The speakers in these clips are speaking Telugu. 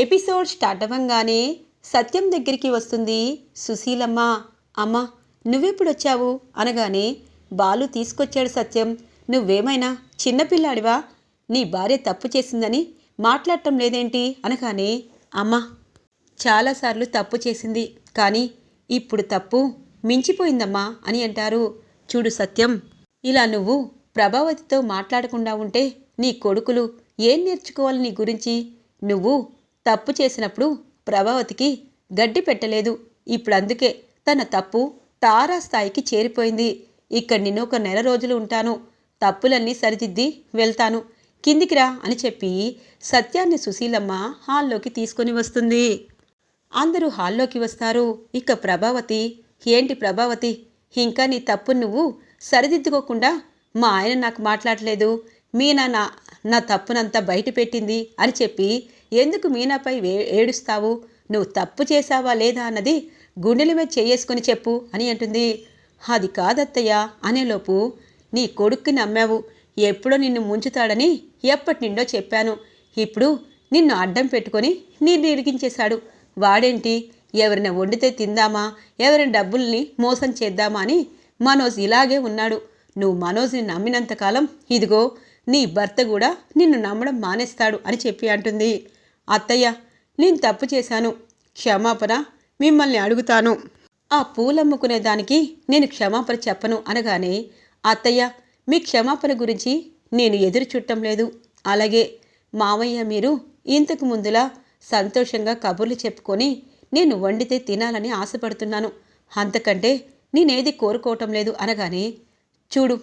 ఎపిసోడ్ స్టార్ట్ అవ్వంగానే సత్యం దగ్గరికి వస్తుంది. సుశీలమ్మ అమ్మ నువ్వెప్పుడు వచ్చావు? అనగానే బాలు తీసుకొచ్చాడు సత్యం. నువ్వేమైనా చిన్నపిల్లాడివా నీ భార్య తప్పు చేసిందని మాట్లాడటం లేదేంటి? అనగానే అమ్మ చాలాసార్లు తప్పు చేసింది. కానీ ఇప్పుడు తప్పు మించిపోయిందమ్మా అని అంటారు. చూడు సత్యం ఇలా నువ్వు ప్రభావతితో మాట్లాడకుండా ఉంటే నీ కొడుకులు ఏం నేర్చుకోవాలి నీ గురించి? నువ్వు తప్పు చేసినప్పుడు ప్రభావతికి గడ్డి పెట్టలేదు. ఇప్పుడు అందుకే తన తప్పు తారా స్థాయికి చేరిపోయింది. ఇక్కడ నిన్ను ఒక నెల రోజులు ఉంటాను. తప్పులన్నీ సరిదిద్ది వెళ్తాను. కిందికి రా అని చెప్పి సత్యాన్ని సుశీలమ్మ హాల్లోకి తీసుకొని వస్తుంది. అందరూ హాల్లోకి వస్తారు. ఇక ప్రభావతి ఏంటి ప్రభావతి? ఇంకా నీ తప్పు నువ్వు సరిదిద్దుకోకుండా మా ఆయన నాకు మాట్లాడలేదు. మీ నాన్న నా తప్పునంతా బయట పెట్టింది అని చెప్పి ఎందుకు మీనాపై వే ఏడుస్తావు? నువ్వు తప్పు చేశావా లేదా అన్నది గుండెల మీద చేసుకొని చెప్పు అని అంటుంది. అది కాదత్తయ్య అనేలోపు నీ కొడుక్కి నమ్మావు. ఎప్పుడో నిన్ను ముంచుతాడని ఎప్పటి నిండో చెప్పాను. ఇప్పుడు నిన్ను అడ్డం పెట్టుకొని నీళ్ళు ఇరిగించేశాడు. వాడేంటి? ఎవరిని వండితే తిందామా? ఎవరిని డబ్బుల్ని మోసం చేద్దామా? అని మనోజ్ ఇలాగే ఉన్నాడు. నువ్వు మనోజ్ని నమ్మినంతకాలం ఇదిగో నీ భర్త కూడా నిన్ను నమ్మడం మానేస్తాడు అని చెప్పి అంటుంది. అత్తయ్య నేను తప్పు చేశాను. క్షమాపణ మిమ్మల్ని అడుగుతాను. ఆ పూలమ్ముకునే దానికి నేను క్షమాపణ చెప్పను అనగానే అత్తయ్య మీ క్షమాపణ గురించి నేను ఎదురు చుట్టం లేదు. అలాగే మావయ్య మీరు ఇంతకు ముందులా సంతోషంగా కబుర్లు చెప్పుకొని నేను వండితే తినాలని ఆశపడుతున్నాను. అంతకంటే నేనేది కోరుకోవటం లేదు అనగానే చూడు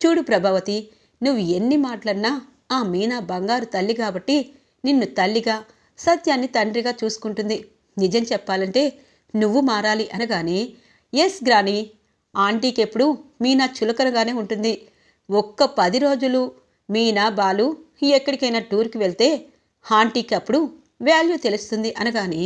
చూడు ప్రభావతి నువ్వు ఎన్ని మాటలన్నా ఆ మీనా బంగారు తల్లి కాబట్టి నిన్ను తల్లిగా సత్యాన్ని తండ్రిగా చూసుకుంటుంది. నిజం చెప్పాలంటే నువ్వు మారాలి అనగానే ఎస్ గ్రాని ఆంటీకి ఎప్పుడు మీనా చులకనగానే ఉంటుంది. ఒక్క పది రోజులు మీనా బాలు ఎక్కడికైనా టూర్కి వెళ్తే ఆంటీకి అప్పుడు వాల్యూ తెలుస్తుంది అనగానే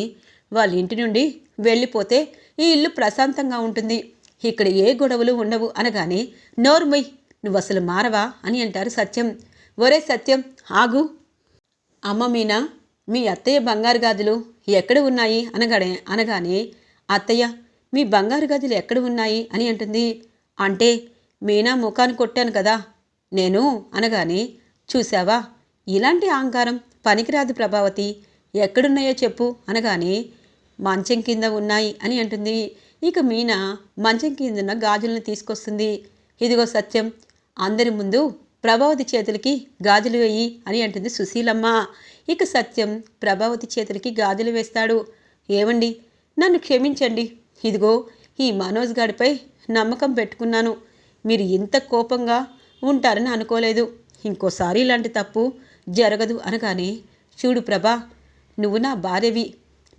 వాళ్ళ ఇంటి నుండి వెళ్ళిపోతే ఈ ఇల్లు ప్రశాంతంగా ఉంటుంది. ఇక్కడ ఏ గొడవలు ఉండవు అనగానే నోర్మొయ్ నువ్వు అసలు మారవా అని అంటారు సత్యం. ఒరే సత్యం ఆగు. అమ్మ మీనా మీ అత్తయ్య బంగారు గాజులు ఎక్కడ ఉన్నాయి అనగానే అనగానే అత్తయ్య మీ బంగారు గాజులు ఎక్కడ ఉన్నాయి అని అంటుంది. అంటే మీనా ముఖాన్ని కొట్టాను కదా. నేను అనగానే చూసావా ఇలాంటి అహంకారం పనికిరాదు ప్రభావతి. ఎక్కడున్నాయో చెప్పు అనగానే మంచం కింద ఉన్నాయి అని అంటుంది. ఇక మీనా మంచం కిందున్న గాజులను తీసుకొస్తుంది. ఇదిగో సత్యం అందరి ముందు ప్రభావతి చేతులకి గాజులు వేయి అని అంటుంది సుశీలమ్మ. ఇక సత్యం ప్రభావతి చేతులకి గాజులు వేస్తాడు. ఏమండి నన్ను క్షమించండి. ఇదిగో ఈ మనోజ్ గాడిపై నమ్మకం పెట్టుకున్నాను. మీరు ఇంత కోపంగా ఉంటారని అనుకోలేదు. ఇంకోసారి ఇలాంటి తప్పు జరగదు అనగానే చూడు ప్రభా నువ్వు నా భార్యవి.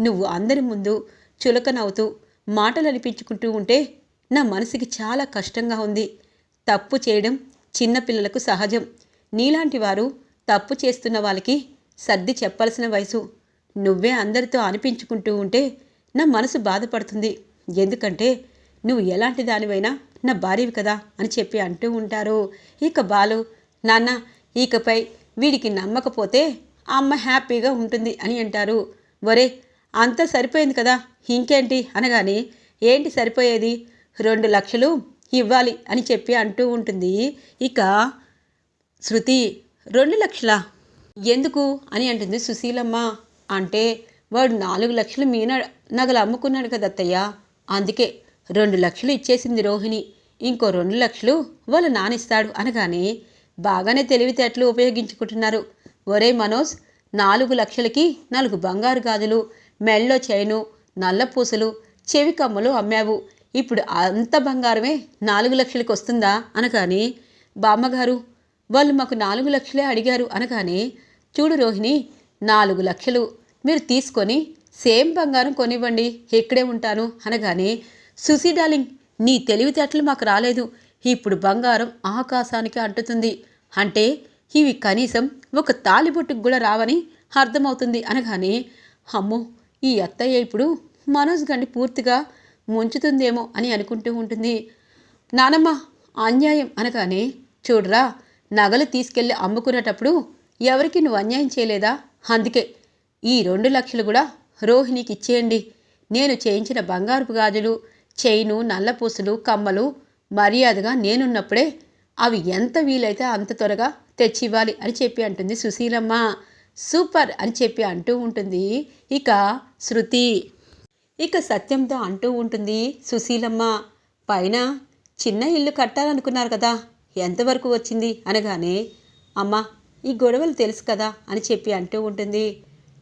నువ్వు అందరి ముందు చులకనవుతూ మాటలు అనిపించుకుంటూ ఉంటే నా మనసుకి చాలా కష్టంగా ఉంది. తప్పు చేయడం చిన్నపిల్లలకు సహజం. నీలాంటి వారు తప్పు చేస్తున్న వాళ్ళకి సర్ది చెప్పాల్సిన వయసు. నువ్వే అందరితో అనిపించుకుంటూ ఉంటే నా మనసు బాధపడుతుంది. ఎందుకంటే నువ్వు ఎలాంటి దానివైనా నా భార్యవి కదా అని చెప్పి అంటూ ఉంటారు. ఇక బాలు నాన్న ఇకపై వీడికి నమ్మకపోతే అమ్మ హ్యాపీగా ఉంటుంది అని అంటారు. ఒరే అంతా సరిపోయింది కదా ఇంకేంటి? అనగానే ఏంటి సరిపోయేది? రెండు లక్షలు ఇవ్వాలి అని చెప్పి అంటూ ఉంటుంది. ఇక శృతి రెండు లక్షల? ఎందుకు? అని అంటుంది సుశీలమ్మ. అంటే వాడు నాలుగు లక్షలు మీన నగలు అమ్ముకున్నాడు కదా అత్తయ్య. అందుకే రెండు లక్షలు ఇచ్చేసింది రోహిణి. ఇంకో రెండు లక్షలు వాళ్ళ నానిస్తాడు అనగానే బాగానే తెలివితేటలు ఉపయోగించుకుంటున్నారు. ఒరే మనోజ్ నాలుగు లక్షలకి నాలుగు బంగారు గాజులు మెళ్ళో చైను నల్ల పూసలు చెవి కమ్మలు అమ్మావు. ఇప్పుడు అంత బంగారమే నాలుగు లక్షలకు వస్తుందా అనగానే బామ్మగారు వాళ్ళు మాకు నాలుగు లక్షలే అడిగారు అనగానే చూడు రోహిణి నాలుగు లక్షలు మీరు తీసుకొని సేమ్ బంగారం కొనివ్వండి ఇక్కడే ఉంటాను అనగానే సుసీ డార్లింగ్ నీ తెలివితేటలు మాకు రాలేదు ఇప్పుడు బంగారం ఆకాశానికి అంటుతుంది అంటే ఇవి కనీసం ఒక తాలిబొట్టుకు కూడా రావని అర్థమవుతుంది అనగానే అమ్మో ఈ అత్తయ్య ఇప్పుడు మనోజ్ గండి పూర్తిగా ముంచుతుందేమో అని అనుకుంటూ ఉంటుంది. నానమ్మ అన్యాయం అనగానే చూడరా నగలు తీసుకెళ్ళి అమ్ముకునేటప్పుడు ఎవరికి నువ్వు అన్యాయం చేయలేదా? అందుకే ఈ రెండు లక్షలు కూడా రోహిణికి ఇచ్చేయండి. నేను చేయించిన బంగారుపు గాజులు చైను నల్లపూసలు కమ్మలు మర్యాదగా నేనున్నప్పుడే అవి ఎంత వీలైతే అంత త్వరగా తెచ్చివ్వాలి అని చెప్పి అంటుంది సుశీలమ్మ. సూపర్ అని చెప్పి అంటూ ఉంటుంది ఇక శృతి. ఇక సత్యంతో అంటూ ఉంటుంది సుశీలమ్మ పైన చిన్న ఇల్లు కట్టాలనుకున్నారు కదా ఎంతవరకు వచ్చింది? అనగానే అమ్మా ఈ గొడవలు తెలుసు కదా అని చెప్పి అంటూ ఉంటుంది.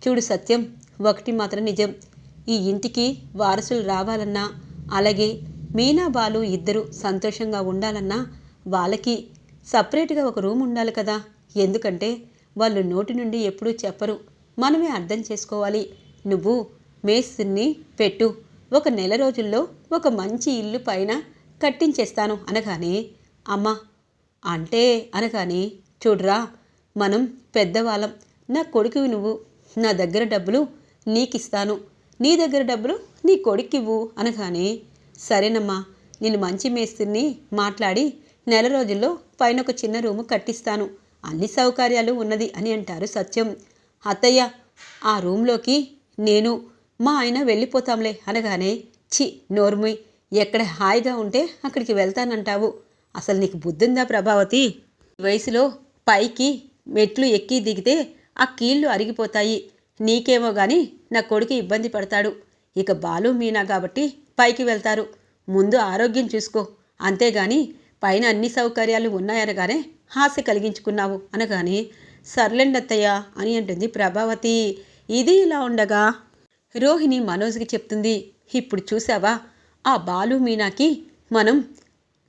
చూడు సత్యం ఒకటి మాత్రం నిజం. ఈ ఇంటికి వారసులు రావాలన్నా అలాగే మీనా బాలు ఇద్దరు సంతోషంగా ఉండాలన్నా వాళ్ళకి సపరేట్గా ఒక రూమ్ ఉండాలి కదా. ఎందుకంటే వాళ్ళు నోటి నుండి ఎప్పుడూ చెప్పరు. మనమే అర్థం చేసుకోవాలి. నువ్వు మేస్త్రిని పెట్టు. ఒక నెల రోజుల్లో ఒక మంచి ఇల్లు పైన కట్టించేస్తాను అనగానే అమ్మా అంటే అనగానే చూడరా మనం పెద్దవాళ్ళం. నా కొడుకువి నువ్వు. నా దగ్గర డబ్బులు నీకిస్తాను. నీ దగ్గర డబ్బులు నీ కొడుక్కివ్వు అనగానే సరేనమ్మా నేను మంచి మేస్త్రిని మాట్లాడి నెల రోజుల్లో పైన ఒక చిన్న రూము కట్టిస్తాను. అన్ని సౌకర్యాలు ఉన్నది అని అంటారు సత్యం. అత్తయ్య ఆ రూమ్లోకి నేను మా ఆయన వెళ్ళిపోతాంలే అనగానే చి నోర్మి ఎక్కడ హాయిగా ఉంటే అక్కడికి వెళ్తానంటావు. అసలు నీకు బుద్ధిందా ప్రభావతి? వయసులో పైకి మెట్లు ఎక్కి దిగితే ఆ కీళ్ళు అరిగిపోతాయి. నీకేమో గాని నా కొడుకు ఇబ్బంది పడతాడు. ఇక బాలు మీనా కాబట్టి పైకి వెళ్తారు. ముందు ఆరోగ్యం చూసుకో. అంతేగాని పైన అన్ని సౌకర్యాలు ఉన్నాయనగానే ఆశ కలిగించుకున్నావు అనగానే సర్లెండత్తయ్య అని అంటుంది ప్రభావతి. ఇది ఇలా ఉండగా రోహిణి మనోజ్కి చెప్తుంది ఇప్పుడు చూసావా ఆ బాలు మీనాకి మనం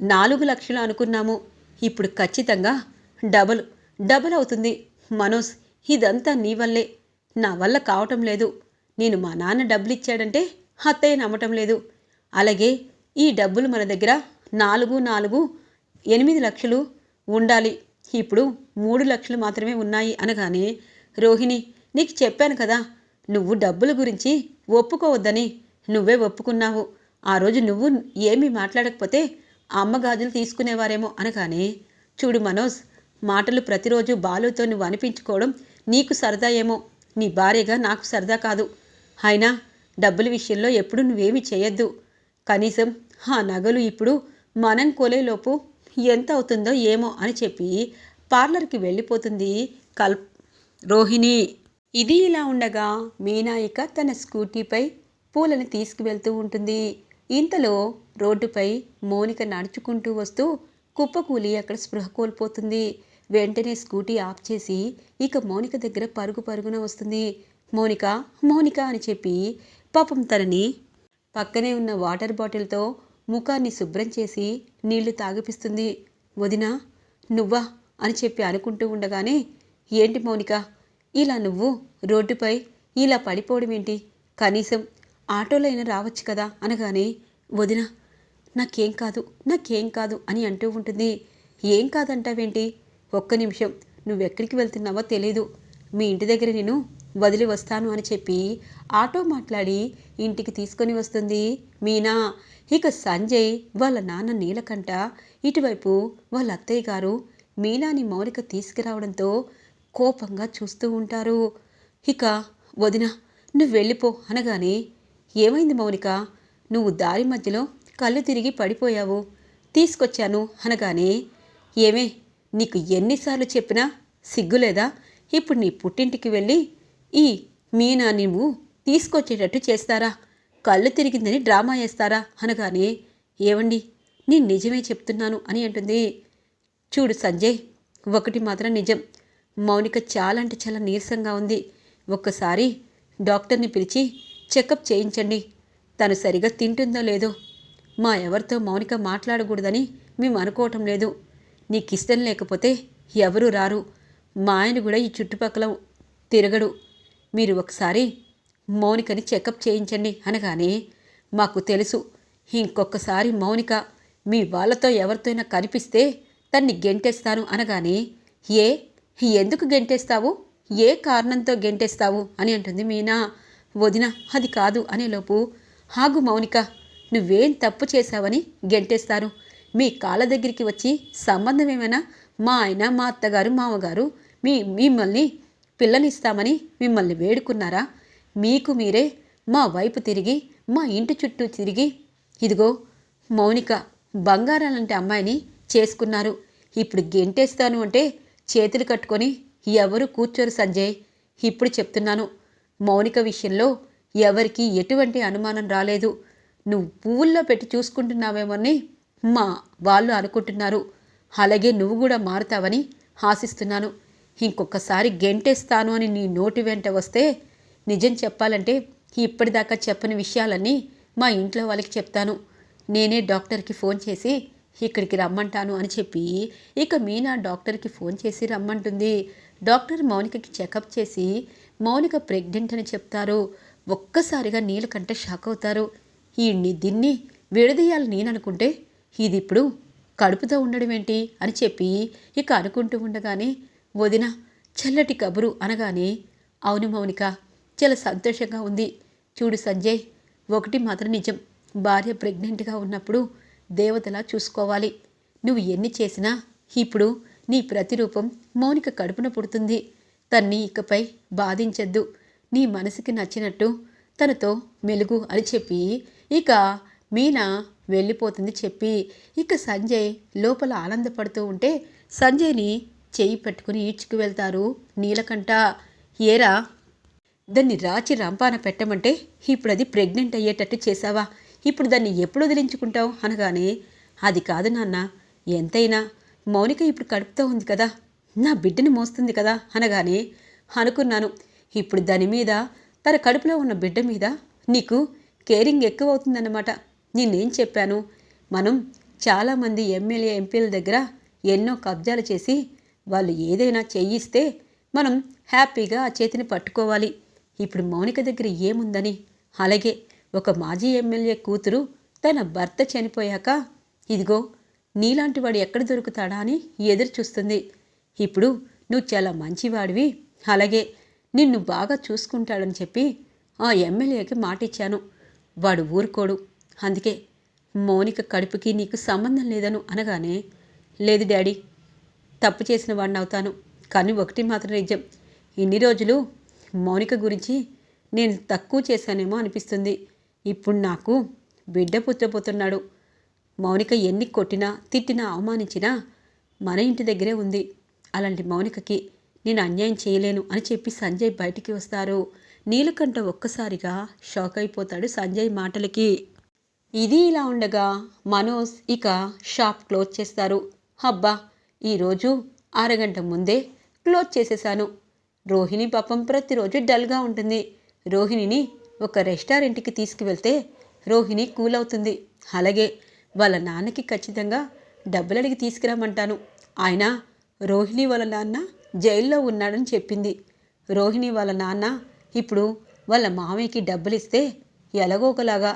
నాలుగు లక్షలు అనుకున్నాము. ఇప్పుడు ఖచ్చితంగా డబల్ డబల్ అవుతుంది. మనోజ్ ఇదంతా నీ వల్లే. నా వల్ల కావటం లేదు. నేను మా నాన్న డబ్బులు ఇచ్చాడంటే అత్తయ్య నమ్మటం లేదు. అలాగే ఈ డబ్బులు మన దగ్గర నాలుగు నాలుగు ఎనిమిది లక్షలు ఉండాలి. ఇప్పుడు మూడు లక్షలు మాత్రమే ఉన్నాయి అనగానే రోహిణి నీకు చెప్పాను కదా నువ్వు డబ్బుల గురించి ఒప్పుకోవద్దని నువ్వే ఒప్పుకున్నావు. ఆ రోజు నువ్వు ఏమీ మాట్లాడకపోతే అమ్మ గాజులు తీసుకునేవారేమో అనగానే చూడు మనోజ్ మాటలు ప్రతిరోజు బాలుతో నువ్వు అనిపించుకోవడం నీకు సరదా ఏమో. నీ భార్యగా నాకు సరదా కాదు. అయినా డబ్బుల విషయంలో ఎప్పుడు నువ్వేమీ చేయొద్దు. కనీసం ఆ నగలు ఇప్పుడు మనం కొలేలోపు ఎంత అవుతుందో ఏమో అని చెప్పి పార్లర్కి వెళ్ళిపోతుంది కల్ రోహిణి. ఇది ఇలా ఉండగా మీనాయిక తన స్కూటీపై పూలను తీసుకువెళ్తూ ఉంటుంది. ఇంతలో రోడ్డుపై మోనిక నడుచుకుంటూ వస్తూ కుప్పకూలి అక్కడ స్పృహ కోల్పోతుంది. వెంటనే స్కూటీ ఆఫ్ చేసి ఇక మోనిక దగ్గర పరుగు పరుగున వస్తుంది. మోనిక మోనిక అని చెప్పి పాపం తనని పక్కనే ఉన్న వాటర్ బాటిల్తో ముఖాన్ని శుభ్రం చేసి నీళ్ళు తాగిపిస్తుంది. వదినా నువ్వా అని చెప్పి అనుకుంటూ ఉండగానే ఏంటి మౌనిక ఇలా నువ్వు రోడ్డుపై ఇలా పడిపోవడం ఏంటి? కనీసం ఆటోలో అయినా రావచ్చు కదా? అనగానే వదిన నాకేం కాదు నాకేం కాదు అని అంటూ ఉంటుంది. ఏం కాదంటావేంటి? ఒక్క నిమిషం నువ్వెక్కడికి వెళ్తున్నావో తెలీదు. మీ ఇంటి దగ్గర నేను వదిలి వస్తాను అని చెప్పి ఆటో మాట్లాడి ఇంటికి తీసుకొని వస్తుంది మీనా. ఇక సంజయ్ వాళ్ళ నాన్న నీలకంట ఇటువైపు వాళ్ళ అత్తయ్య గారు మీనాని మౌలిక తీసుకురావడంతో కోపంగా చూస్తూ ఉంటారు. ఇక వదిన నువ్వు వెళ్ళిపో అనగానే ఏమైంది మౌనిక? నువ్వు దారి మధ్యలో కళ్ళు తిరిగి పడిపోయావు. తీసుకొచ్చాను అనగానే ఏమే నీకు ఎన్నిసార్లు చెప్పినా సిగ్గులేదా? ఇప్పుడు నీ పుట్టింటికి వెళ్ళి ఈ మీనా నువ్వు తీసుకొచ్చేటట్టు చేస్తారా? కళ్ళు తిరిగిందని డ్రామా వేస్తారా? అనగానే ఏవండి నేను నిజమే చెప్తున్నాను అని అంటుంది. చూడు సంజయ్ ఒకటి మాత్రం నిజం. మౌనిక చాలా అంటే చాలా నీరసంగా ఉంది. ఒక్కసారి డాక్టర్ని పిలిచి చెకప్ చేయించండి. తను సరిగా తింటుందో లేదో మా ఎవరితో మౌనిక మాట్లాడకూడదని మేము అనుకోవటం లేదు. నీకు ఇష్టం లేకపోతే ఎవరు రారు. మా ఆయన కూడా ఈ చుట్టుపక్కల తిరగడు. మీరు ఒకసారి మౌనికని చెకప్ చేయించండి అనగానే మాకు తెలుసు. ఇంకొకసారి మౌనిక మీ వాళ్ళతో ఎవరితోనైనా కనిపిస్తే తన్ని గెంటేస్తాను అనగానే ఏ ఎందుకు గెంటేస్తావు? ఏ కారణంతో గెంటేస్తావు? అని అంటుంది మీనా. వదిన అది కాదు అనేలోపు హాగు మౌనిక నువ్వేం తప్పు చేశావని గెంటేస్తారు. మీ కాళ్ళ దగ్గరికి వచ్చి సంబంధం ఏమైనా మా ఆయన మా అత్తగారు మామగారు మీ మిమ్మల్ని పిల్లనిస్తామని మిమ్మల్ని వేడుకున్నారా? మీకు మీరే మా వైపు తిరిగి మా ఇంటి చుట్టూ తిరిగి ఇదిగో మౌనిక బంగారాలంటే అమ్మాయిని చేసుకున్నారు. ఇప్పుడు గెంటేస్తాను అంటే చేతులు కట్టుకొని ఎవరు కూర్చోరు సంజయ్? ఇప్పుడు చెప్తున్నాను. మౌనిక విషయంలో ఎవరికి ఎటువంటి అనుమానం రాలేదు. నువ్వు పువ్వుల్లో పెట్టి చూసుకుంటున్నావేమని? మా వాళ్ళు అనుకుంటున్నారు. అలాగే నువ్వు కూడా మారుతావని ఆశిస్తున్నాను. ఇంకొకసారి గెంటేస్తాను అని నీ నోటి వెంట వస్తే నిజం చెప్పాలంటే ఇప్పటిదాకా చెప్పని విషయాలన్నీ మా ఇంట్లో వాళ్ళకి చెప్తాను. నేనే డాక్టర్కి ఫోన్ చేసి ఇక్కడికి రమ్మంటాను అని చెప్పి ఇక మీనా డాక్టర్కి ఫోన్ చేసి రమ్మంటుంది. డాక్టర్ మౌనికకి చెకప్ చేసి మౌనిక ప్రెగ్నెంట్ అని చెప్తారు. ఒక్కసారిగా నీలకంట షాక్ అవుతారు. ఈ దీన్ని విడదీయాలి నేననుకుంటే ఇది ఇప్పుడు కడుపుతో ఉండడం ఏంటి అని చెప్పి ఇక అనుకుంటూ ఉండగానే వదిన చల్లటి కబురు అనగానే అవును మౌనిక చాలా సంతోషంగా ఉంది. చూడు సంజయ్ ఒకటి మాత్రం నిజం. భార్య ప్రెగ్నెంట్గా ఉన్నప్పుడు దేవతలా చూసుకోవాలి. నువ్వు ఎన్ని చేసినా ఇప్పుడు నీ ప్రతిరూపం మౌనిక కడుపున పుడుతుంది. తన్ని ఇకపై బాధించద్దు. నీ మనసుకి నచ్చినట్టు తనతో మెలుగు అని చెప్పి ఇక మీనా వెళ్ళిపోతుంది చెప్పి ఇక సంజయ్ లోపల ఆనందపడుతూ ఉంటే సంజయ్ని చేయి పట్టుకుని ఈడ్చుకు వెళ్తారు నీలకంఠ. ఏరా దాన్ని రాచి రంపాన పెట్టమంటే ఇప్పుడు అది ప్రెగ్నెంట్ అయ్యేటట్టు చేసావా ఇప్పుడు దాన్ని ఎప్పుడు వదిలించుకుంటావు? అనగానే అది కాదు నాన్న ఎంతైనా. మౌనిక ఇప్పుడు కడుపుతో ఉంది కదా నా బిడ్డని మోస్తుంది కదా అనగానే అనుకున్నాను. ఇప్పుడు దాని మీద తన కడుపులో ఉన్న బిడ్డ మీద నీకు కేరింగ్ ఎక్కువ అవుతుందన్నమాట నేనేం చెప్పాను? మనం చాలామంది ఎమ్మెల్యే ఎంపీల దగ్గర ఎన్నో కబ్జాలు చేసి వాళ్ళు ఏదైనా చేయిస్తే మనం హ్యాపీగా ఆ చేతిని పట్టుకోవాలి. ఇప్పుడు మౌనిక దగ్గర ఏముందని? అలాగే ఒక మాజీ ఎమ్మెల్యే కూతురు తన భర్త చనిపోయాక ఇదిగో నీలాంటి వాడు ఎక్కడ దొరుకుతాడా అని ఎదురు చూస్తుంది. ఇప్పుడు నువ్వు చాలా మంచివాడివి. అలాగే నిన్ను బాగా చూసుకుంటాడని చెప్పి ఆ ఎమ్మెల్యేకి మాటిచ్చాను. వాడు ఊరుకోడు. అందుకే మౌనిక కడుపుకి నీకు సంబంధం లేదను అనగానే లేదు డాడీ తప్పు చేసిన వాడిని అవుతాను. కానీ ఒకటి మాత్రం నిజం. ఇన్ని రోజులు మౌనిక గురించి నేను తక్కువ చేశానేమో అనిపిస్తుంది. ఇప్పుడు నాకు బిడ్డ పుట్టబోతున్నాడు. మౌనిక ఎన్ని కొట్టినా తిట్టినా అవమానించినా మన ఇంటి దగ్గరే ఉంది. అలాంటి మౌనికకి నేను అన్యాయం చేయలేను అని చెప్పి సంజయ్ బయటికి వస్తారు. నీలకంఠ ఒక్కసారిగా షాక్ అయిపోతాడు సంజయ్ మాటలకి. ఇది ఇలా ఉండగా మనోజ్ ఇక షాప్ క్లోజ్ చేస్తారు. హబ్బా ఈరోజు అరగంట ముందే క్లోజ్ చేసేశాను. రోహిణి పాపం ప్రతిరోజు డల్గా ఉంటుంది. రోహిణిని ఒక రెస్టారెంట్కి తీసుకువెళ్తే రోహిణి కూల్ అవుతుంది అలాగే వాళ్ళ నాన్నకి ఖచ్చితంగా డబ్బులు అడిగి తీసుకురామంటాను. ఆయన రోహిణి వాళ్ళ నాన్న జైల్లో ఉన్నాడని చెప్పింది. రోహిణి వాళ్ళ నాన్న ఇప్పుడు వాళ్ళ మామయ్యకి డబ్బులు ఇస్తే ఎలాగోకలాగా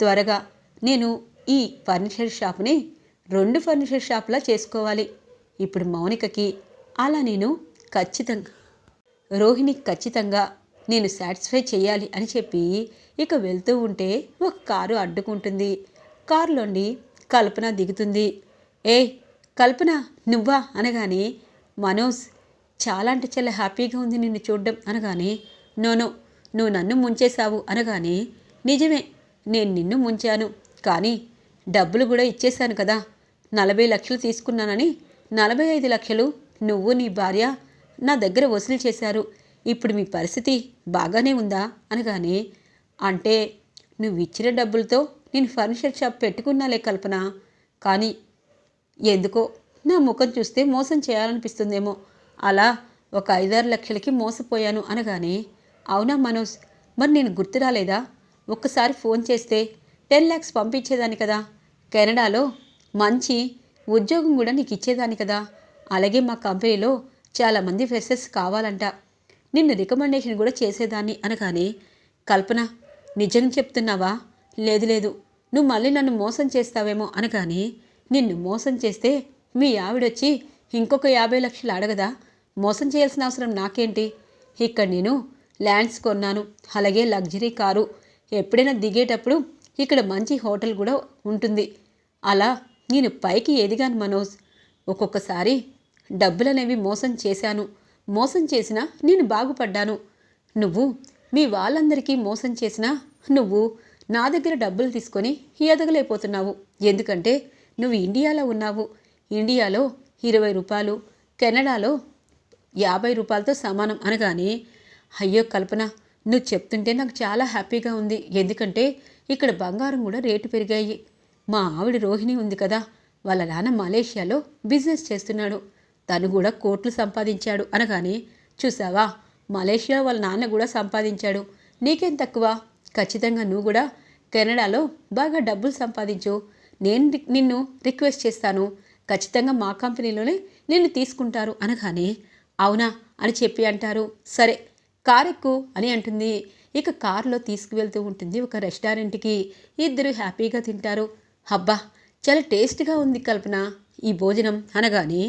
త్వరగా నేను ఈ ఫర్నిచర్ షాప్ని రెండు ఫర్నిచర్ షాప్లా చేసుకోవాలి. ఇప్పుడు మౌనికకి అలా నేను ఖచ్చితంగా రోహిణి ఖచ్చితంగా నేను సాటిస్ఫై చేయాలి అని చెప్పి ఇక వెళ్తూ ఉంటే ఒక కారు అడ్డుకుంటుంది. కారులోండి కల్పన దిగుతుంది. ఏ కల్పన నువ్వా? అనగానే మనోజ్ చాలా అంటే చాలా హ్యాపీగా ఉంది నిన్ను చూడడం. అనగానే నోనో నువ్వు నన్ను ముంచేశావు. అనగానే నిజమే నేను నిన్ను ముంచాను. కానీ డబ్బులు కూడా ఇచ్చేశాను కదా. నలభై లక్షలు తీసుకున్నానని నలభై ఐదు లక్షలు నువ్వు నీ భార్య నా దగ్గర వసూలు చేశారు. ఇప్పుడు మీ పరిస్థితి బాగానే ఉందా? అనగానే అంటే నువ్వు ఇచ్చిన డబ్బులతో నేను ఫర్నిచర్ షాప్ పెట్టుకున్నాలే కల్పన. కానీ ఎందుకో నా ముఖం చూస్తే మోసం చేయాలనిపిస్తుందేమో. అలా ఒక ఐదారు లక్షలకి మోసపోయాను అనగానే అవునా మనోజ్? మరి నేను గుర్తు రాలేదా? ఒక్కసారి ఫోన్ చేస్తే టెన్ ల్యాక్స్ పంపించేదాన్ని కదా. కెనడాలో మంచి ఉద్యోగం కూడా నీకు ఇచ్చేదాన్ని కదా. అలాగే మా కంపెనీలో చాలామంది ఫ్రెషర్స్ కావాలంట. నిన్ను రికమెండేషన్ కూడా చేసేదాన్ని అనగానే కల్పన నిజం చెప్తున్నావా? లేదు లేదు. నువ్వు మళ్ళీ నన్ను మోసం చేస్తావేమో అనగానే నిన్ను మోసం చేస్తే మీ ఆవిడొచ్చి ఇంకొక యాభై లక్షలు అడగదా? మోసం చేయాల్సిన అవసరం నాకేంటి? ఇక్కడ నేను ల్యాండ్స్ కొన్నాను అలాగే లగ్జరీ కారు. ఎప్పుడైనా దిగేటప్పుడు ఇక్కడ మంచి హోటల్ కూడా ఉంటుంది. అలా నేను పైకి ఎదిగాను మనోజ్. ఒక్కొక్కసారి డబ్బులనేవి మోసం చేశాను. మోసం చేసినా నేను బాగుపడ్డాను. నువ్వు మీ వాళ్ళందరికీ మోసం చేసినా నువ్వు నా దగ్గర డబ్బులు తీసుకొని ఎదగలేకపోతున్నావు. ఎందుకంటే నువ్వు ఇండియాలో ఉన్నావు. ఇండియాలో ఇరవై రూపాయలు కెనడాలో యాభై రూపాయలతో సమానం అనగానే అయ్యో కల్పన నువ్వు చెప్తుంటే నాకు చాలా హ్యాపీగా ఉంది. ఎందుకంటే ఇక్కడ బంగారం కూడా రేటు పెరిగాయి. మా ఆవిడ రోహిణి ఉంది కదా వాళ్ళ నాన్న మలేషియాలో బిజినెస్ చేస్తున్నాడు. తను కూడా కోట్లు సంపాదించాడు అనగానే చూసావా మలేషియా వాళ్ళ నాన్న కూడా సంపాదించాడు. నీకేం తక్కువ? ఖచ్చితంగా నువ్వు కూడా కెనడాలో బాగా డబ్బులు సంపాదించు. నేను నిన్ను రిక్వెస్ట్ చేస్తాను. ఖచ్చితంగా మా కంపెనీలోనే నిన్ను తీసుకుంటారు అనగానే అవునా అని చెప్పి అంటారు. సరే కార్ ఎక్కు అని అంటుంది. ఇక కారులో తీసుకువెళ్తూ ఉంటుంది ఒక రెస్టారెంట్కి. ఇద్దరు హ్యాపీగా తింటారు. అబ్బా చాలా టేస్ట్గా ఉంది కల్పన ఈ భోజనం అనగానే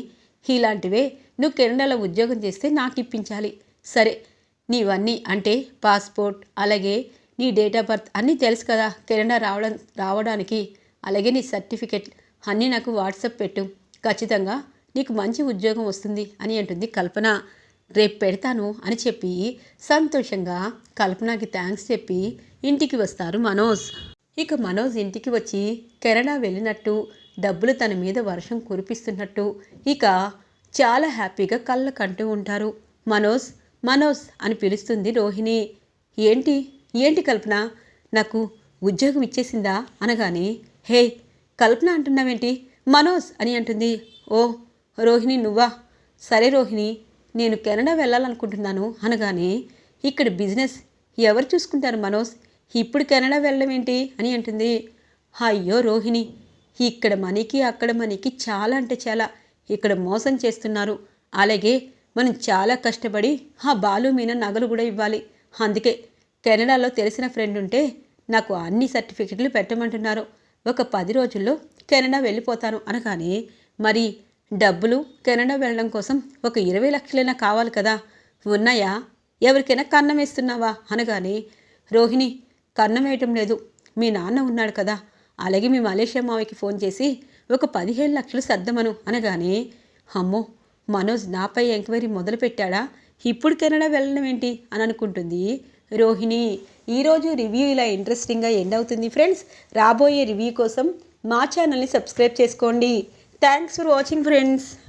ఇలాంటివే నువ్వు కెనడాలో ఉద్యోగం చేస్తే నాకు ఇప్పించాలి సరే నీవన్నీ అంటే పాస్పోర్ట్ అలాగే నీ డేట్ ఆఫ్ బర్త్ అన్నీ తెలుసు కదా కెనడా రావడం రావడానికి. అలాగే నీ సర్టిఫికెట్ అన్నీ నాకు వాట్సాప్ పెట్టు. ఖచ్చితంగా నీకు మంచి ఉద్యోగం వస్తుంది అని అంటుంది కల్పన. రేపు పెడతాను అని చెప్పి సంతోషంగా కల్పనకి థ్యాంక్స్ చెప్పి ఇంటికి వస్తారు మనోజ్. ఇక మనోజ్ ఇంటికి వచ్చి కెనడా వెళ్ళినట్టు డబ్బులు తన మీద వర్షం కురిపిస్తున్నట్టు. ఇక చాలా హ్యాపీగా కళ్ళ కంటూ ఉంటారు. మనోజ్ మనోజ్ అని పిలుస్తుంది రోహిణి. ఏంటి? ఏంటి కల్పన? నాకు ఉద్యోగం ఇచ్చేసిందా? అనగానే హే కల్పన అంటున్నావేంటి? మనోజ్ అని అంటుంది. ఓ రోహిణి నువ్వా? సరే రోహిణి నేను కెనడా వెళ్ళాలనుకుంటున్నాను అనగానే ఇక్కడ బిజినెస్ ఎవరు చూసుకుంటారు మనోజ్? ఇప్పుడు కెనడా వెళ్ళడం ఏంటి? అని అంటుంది. అయ్యో రోహిణి ఇక్కడ మనీకి అక్కడ మనీకి చాలా అంటే చాలా ఇక్కడ మోసం చేస్తున్నారు. అలాగే మనం చాలా కష్టపడి ఆ బాలు మీద నగలు కూడా ఇవ్వాలి. అందుకే కెనడాలో తెలిసిన ఫ్రెండ్ ఉంటే నాకు అన్ని సర్టిఫికెట్లు పెట్టమంటున్నారు. ఒక పది రోజుల్లో కెనడా వెళ్ళిపోతాను అనగానే మరి డబ్బులు కెనడా వెళ్ళడం కోసం ఒక ఇరవై లక్షలైనా కావాలి కదా? ఉన్నాయా? ఎవరికైనా కన్నం వేస్తున్నావా? అనగానే రోహిణి కన్నం వేయటం లేదు. మీ నాన్న ఉన్నాడు కదా. అలాగే మీ మలేషియా మావయ్యకి ఫోన్ చేసి ఒక పదిహేను లక్షలు సర్దమను అనగానే అమ్మో మనోజ్ నాపై ఎంక్వైరీ మొదలుపెట్టాడా? ఇప్పుడు కెనడా వెళ్ళడం ఏంటి? అని అనుకుంటుంది రోహిణి. ఈరోజు రివ్యూ ఇలా ఇంట్రెస్టింగ్గా ఎండ్ అవుతుంది ఫ్రెండ్స్. రాబోయే రివ్యూ కోసం మా ఛానల్ని సబ్స్క్రైబ్ చేసుకోండి. Thanks for watching friends.